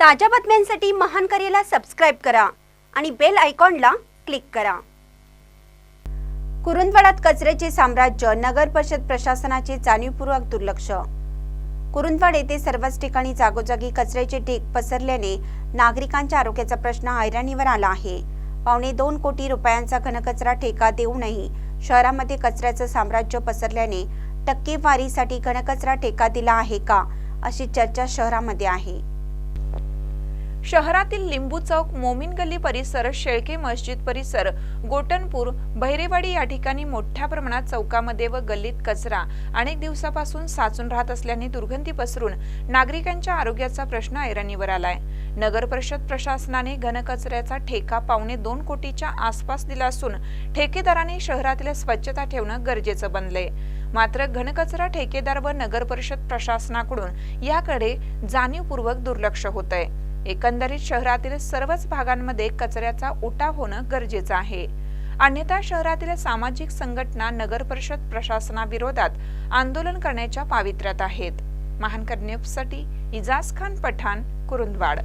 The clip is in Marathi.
ताज्या बातम्यांसाठी महान करेला सबस्क्राईब करा आणि बेल आयकॉनला क्लिक करा. कुरुंदवाडात कचऱ्याचे साम्राज्य नगर परिषद प्रशासनाचे जाणीवपूर्वक दुर्लक्ष. कुरुंदवाड येथे सर्वच ठिकाणी जागोजागी कचऱ्याचे ढीग पसरल्याने नागरिकांच्या आरोग्याचा प्रश्न ऐराणीवर आला आहे. पावणे दोन कोटी रुपयांचा घनकचरा ठेका देऊनही शहरामध्ये कचऱ्याचं साम्राज्य पसरल्याने टक्केवारीसाठी घनकचरा ठेका दिला आहे का अशी चर्चा शहरामध्ये आहे. शहरातील लिंबू चौक मोमीन गल्ली परिसर शेळके मस्जिद परिसर गोटनपूर बहिरेवाडी या ठिकाणी मोठ्या प्रमाणात चौकामध्ये व गल्लीत कचरा अनेक दिवसापासून साचून राहत असल्याने दुर्गंधी पसरून नागरिकांच्या आरोग्याचा प्रश्न ऐरणीवर आलाय. नगर परिषद प्रशासनाने घनकचऱ्याचा ठेका पावणे दोन कोटीच्या आसपास दिला असून ठेकेदाराने शहरातील स्वच्छता ठेवणं गरजेचं बनलंय. मात्र घनकचरा ठेकेदार व नगर परिषद प्रशासनाकडून याकडे जाणीवपूर्वक दुर्लक्ष होत आहे एकंदरीत शहरातील सर्वच भागांमध्ये कचऱ्याचा उठाव होणं गरजेचं आहे. अन्यथा शहरातील सामाजिक संघटना नगर परिषद प्रशासनाविरोधात आंदोलन करण्याच्या पावित्र्यात आहेत. महानकर न्यूजसाठी इजाज खान पठाण कुरुंदवाड.